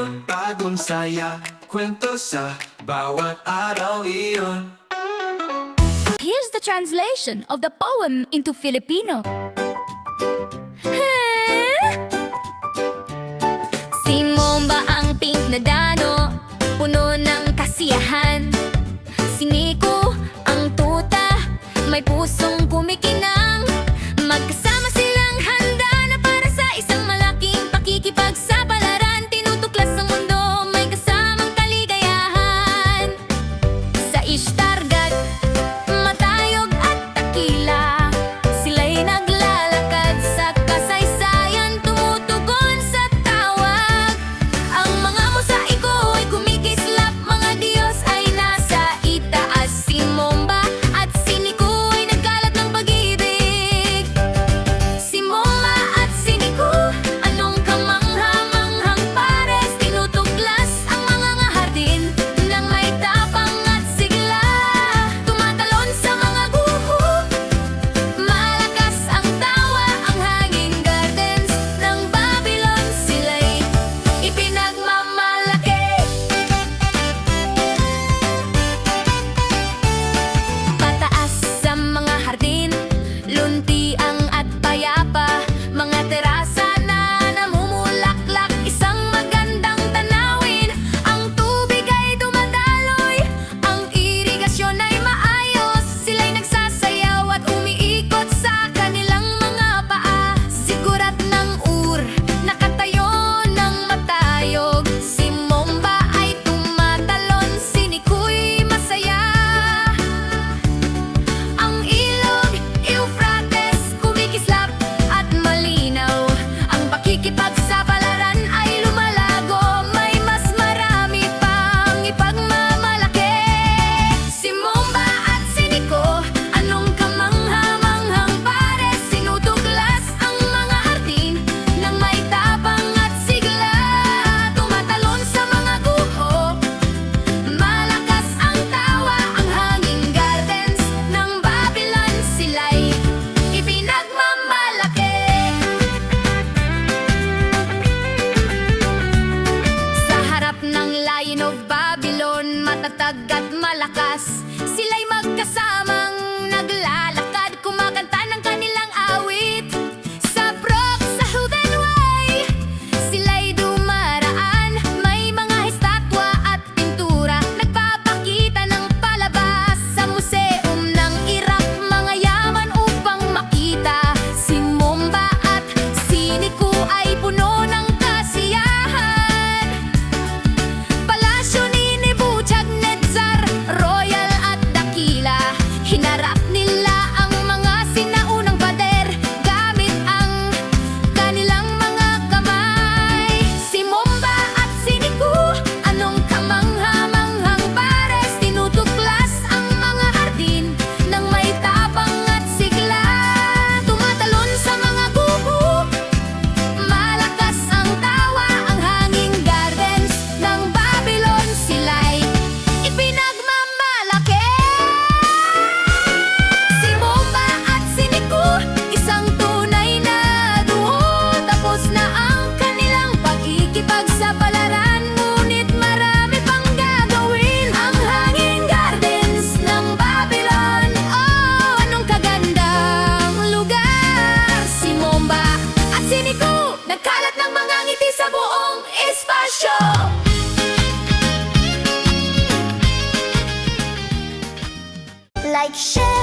iyon Bagong saya, kwento sa bawat araw iyon Here's the translation of the poem into Filipino. matatag at malakas. Sila'y magkasamang naglalakad Kumakanta ng kanilang awit. Sa Brook, sa Hugenway Sila'y dumaraan. May mga estatwa at pintura Nagpapakita ng palabas. Sa Museum ng Iraq Mga yaman upang makita. Si Mumba at si Niku ay puno ng like shit.